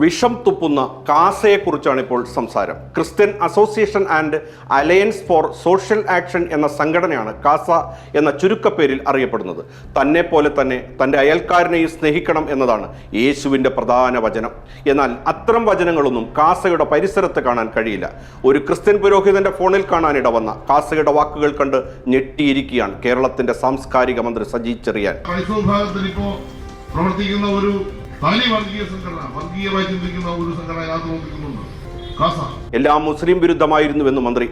വിഷം തുപ്പുന്ന കാസയെക്കുറിച്ചാണ് ഇപ്പോൾ സംസാരം. Christian association and alliance for social action എന്ന സംഘടനയാണ് കാസ എന്ന ചുരുക്കപ്പേരിൽ അറിയപ്പെടുന്നത്. തന്നെ പോലെ തന്നെ തന്റെ അയൽക്കാരനെയും സ്നേഹിക്കണം എന്നതാണ് യേശുവിന്റെ പ്രധാന വചനം. എന്നാൽ അത്തരം വചനങ്ങളൊന്നും കാസയുടെ പരിസരത്ത് കാണാൻ കഴിയില്ല. ഒരു ക്രിസ്ത്യൻ പുരോഹിതന്റെ ഫോണിൽ കാണാനിട വന്ന കാസയുടെ വാക്കുകൾ കണ്ട് ഞെട്ടിയിരിക്കുകയാണ് കേരളത്തിന്റെ സാംസ്കാരിക മന്ത്രി സജി ചെറിയാൻ. പ്രവർത്തിക്കുന്ന ഒരു തനി വർഗീയ സംഘടന വർഗീയമായി ചിന്തിക്കുന്ന ഒരു സംഘടന അതിനകത്ത് പ്രവർത്തിക്കുന്നുണ്ട്. കാസ. എല്ലാം മുസ്ലിം വിരുദ്ധമായിരുന്നുവെന്ന് മന്ത്രി.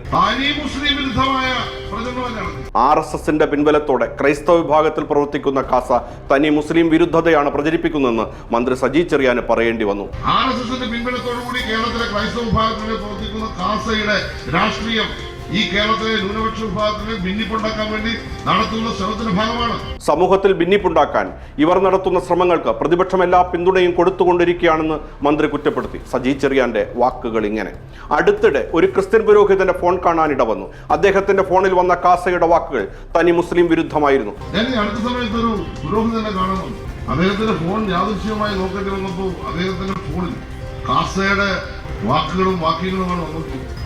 ആർ എസ് എസിന്റെ പിൻബലത്തോടെ ക്രൈസ്തവ വിഭാഗത്തിൽ പ്രവർത്തിക്കുന്ന കാസ തനി മുസ്ലിം വിരുദ്ധതയാണ് പ്രചരിപ്പിക്കുന്നതെന്ന് മന്ത്രി സജി ചെറിയാന് പറയേണ്ടി വന്നു. ആർ എസ് എസിന്റെ പിൻബലത്തോടുകൂടി കേരളത്തിലെ ക്രൈസ്തവ വിഭാഗത്തിൽ പ്രവർത്തിക്കുന്ന കാസയുടെ രാഷ്ട്രീയം ഈ കേരളത്തിലെ ന്യൂനപക്ഷ വിഭാഗത്തിന് ഭിന്നിപ്പുണ്ടാക്കാൻ വേണ്ടി നടത്തുന്ന ശ്രമത്തിന്റെ ഭാഗമാണ്. സമൂഹത്തിൽ ഭിന്നിപ്പുണ്ടാക്കാൻ ഇവർ നടത്തുന്ന ശ്രമങ്ങൾക്ക് പ്രതിപക്ഷം എല്ലാ പിന്തുണയും കൊടുത്തുകൊണ്ടിരിക്കുകയാണെന്ന് മന്ത്രി കുറ്റപ്പെടുത്തി. സജി ചെറിയാന്റെ വാക്കുകൾ ഇങ്ങനെ. അടുത്തിടെ ഒരു ക്രിസ്ത്യൻ പുരോഹിതന്റെ ഫോൺ കാണാനിട വന്നു. അദ്ദേഹത്തിന്റെ ഫോണിൽ വന്ന കാസയുടെ വാക്കുകൾ തനി മുസ്ലിം വിരുദ്ധമായിരുന്നു. അടുത്ത സമയത്ത് ഒരു പുരോഹിതനെ കാണുന്നുണ്ട് അദ്ദേഹത്തിന്റെ ഫോൺ യാദൃശ്യമായി നോക്കേണ്ടി വന്നപ്പോൾ അദ്ദേഹത്തിന്റെ ഫോണിൽ കാസയുടെ വാക്കുകളും വാക്യങ്ങളുമാണ് വന്നത്.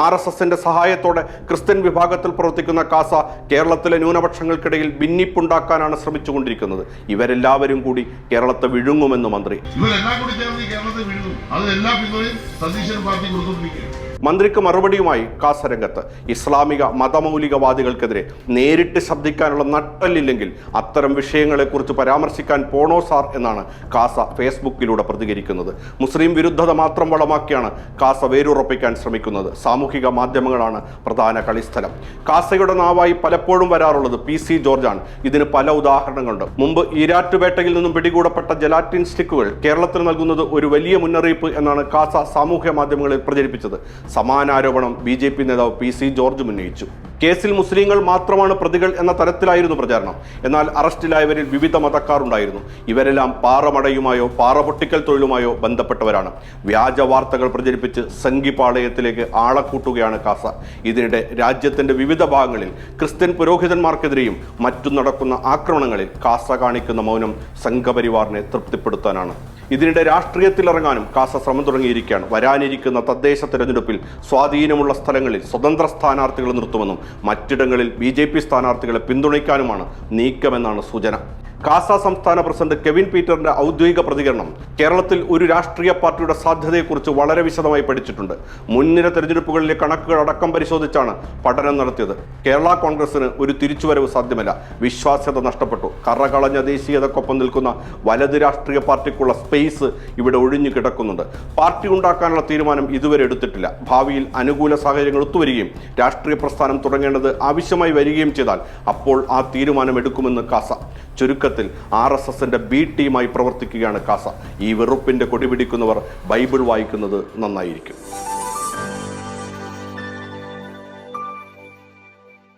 ആർ എസ് എസിന്റെ സഹായത്തോടെ ക്രിസ്ത്യൻ വിഭാഗത്തിൽ പ്രവർത്തിക്കുന്ന കാസ കേരളത്തിലെ ന്യൂനപക്ഷങ്ങൾക്കിടയിൽ ഭിന്നിപ്പുണ്ടാക്കാനാണ് ശ്രമിച്ചുകൊണ്ടിരിക്കുന്നത്. ഇവരെല്ലാവരും കൂടി കേരളത്തെ വിഴുങ്ങുമെന്ന് മന്ത്രി. ഇവരെല്ലാം കൂടി ചേർന്ന് കേരളത്തെ വിഴുങ്ങും. അത് എല്ലാ പിന്തുണയും സതീശൻ പാർട്ടി കൊടുത്തുകൊണ്ടിരിക്കുകയാണ്. മന്ത്രിക്ക് മറുപടിയുമായി കാസരംഗത്ത് ഇസ്ലാമിക മതമൗലികവാദികൾക്കെതിരെ നേരിട്ട് ശബ്ദിക്കാനുള്ള നട്ടല്ലില്ലെങ്കിൽ അത്തരം വിഷയങ്ങളെക്കുറിച്ച് പരാമർശിക്കാൻ പോണോ സാർ എന്നാണ് കാസ ഫേസ്ബുക്കിലൂടെ പ്രതികരിക്കുന്നത്. മുസ്ലിം വിരുദ്ധത മാത്രം വളമാക്കിയാണ് കാസ വേരുറപ്പിക്കാൻ ശ്രമിക്കുന്നത്. സാമൂഹിക മാധ്യമങ്ങളാണ് പ്രധാന കളിസ്ഥലം. കാസയുടെ നാവായി പലപ്പോഴും വരാറുള്ളത് പി സി ജോർജാണ്. ഇതിന് പല ഉദാഹരണങ്ങളുണ്ട്. മുമ്പ് ഈരാറ്റുപേട്ടയിൽ നിന്നും പിടികൂടപ്പെട്ട ജലാറ്റിൻ സ്റ്റിക്കുകൾ കേരളത്തിന് നൽകുന്നത് ഒരു വലിയ മുന്നറിയിപ്പ് എന്നാണ് കാസ സാമൂഹ്യ മാധ്യമങ്ങളിൽ പ്രചരിപ്പിച്ചത്. സമാനാരോപണം ബി ജെ പി നേതാവ് പി സി ജോർജ് ഉന്നയിച്ചു. കേസിൽ മുസ്ലിങ്ങൾ മാത്രമാണ് പ്രതികൾ എന്ന തരത്തിലായിരുന്നു പ്രചാരണം. എന്നാൽ അറസ്റ്റിലായവരിൽ വിവിധ മതക്കാർ ഉണ്ടായിരുന്നു ഇവരെല്ലാം പാറമടയുമായോ പാറ പൊട്ടിക്കൽ തൊഴിലുമായോ ബന്ധപ്പെട്ടവരാണ്. വ്യാജ വാർത്തകൾ പ്രചരിപ്പിച്ച് സംഘിപാളയത്തിലേക്ക് ആളക്കൂട്ടുകയാണ് കാസ. ഇതിനിടെ രാജ്യത്തിന്റെ വിവിധ ഭാഗങ്ങളിൽ ക്രിസ്ത്യൻ പുരോഹിതന്മാർക്കെതിരെയും മറ്റും നടക്കുന്ന ആക്രമണങ്ങളിൽ കാസ കാണിക്കുന്ന മൗനം സംഘപരിവാറിനെ തൃപ്തിപ്പെടുത്താനാണ്. ഇതിനിടെ രാഷ്ട്രീയത്തിലിറങ്ങാനും കാസ ശ്രമം തുടങ്ങിയിരിക്കുകയാണ്. വരാനിരിക്കുന്ന തദ്ദേശ തെരഞ്ഞെടുപ്പിൽ സ്വാധീനമുള്ള സ്ഥലങ്ങളിൽ സ്വതന്ത്ര സ്ഥാനാർത്ഥികളെ നിർത്തുമെന്നും മറ്റിടങ്ങളിൽ ബി സ്ഥാനാർത്ഥികളെ പിന്തുണയ്ക്കാനുമാണ് നീക്കമെന്നാണ് സൂചന. കാസ സംസ്ഥാന പ്രസിഡന്റ് കെവിൻ പീറ്ററിന്റെ ഔദ്യോഗിക പ്രതികരണം കേരളത്തിൽ ഒരു രാഷ്ട്രീയ പാർട്ടിയുടെ സാധ്യതയെക്കുറിച്ച് വളരെ വിശദമായി പഠിച്ചിട്ടുണ്ട്. മുൻനിര തെരഞ്ഞെടുപ്പുകളിലെ കണക്കുകൾ അടക്കം പരിശോധിച്ചാണ് പഠനം നടത്തിയത്. കേരള കോൺഗ്രസിന് ഒരു തിരിച്ചുവരവ് സാധ്യമല്ല. വിശ്വാസ്യത നഷ്ടപ്പെട്ടു. കറകളഞ്ഞ ദേശീയതക്കൊപ്പം നിൽക്കുന്ന വലത് രാഷ്ട്രീയ പാർട്ടിക്കുള്ള സ്പേസ് ഇവിടെ ഒഴിഞ്ഞു കിടക്കുന്നുണ്ട്. പാർട്ടി ഉണ്ടാക്കാനുള്ള തീരുമാനം ഇതുവരെ എടുത്തിട്ടില്ല. ഭാവിയിൽ അനുകൂല സാഹചര്യങ്ങൾ ഒത്തുവരികയും രാഷ്ട്രീയ പ്രസ്ഥാനം തുടങ്ങേണ്ടത് ആവശ്യമായി വരികയും ചെയ്താൽ അപ്പോൾ ആ തീരുമാനം എടുക്കുമെന്ന് കാസ ചുരുക്കത്തിൽ ആർ എസ് എസിന്റെ ബി ടീമായി പ്രവർത്തിക്കുകയാണ് കാസ. ഈ വെറുപ്പിന്റെ കൊടിപിടിക്കുന്നവർ ബൈബിൾ വായിക്കുന്നത് നന്നായിരിക്കും.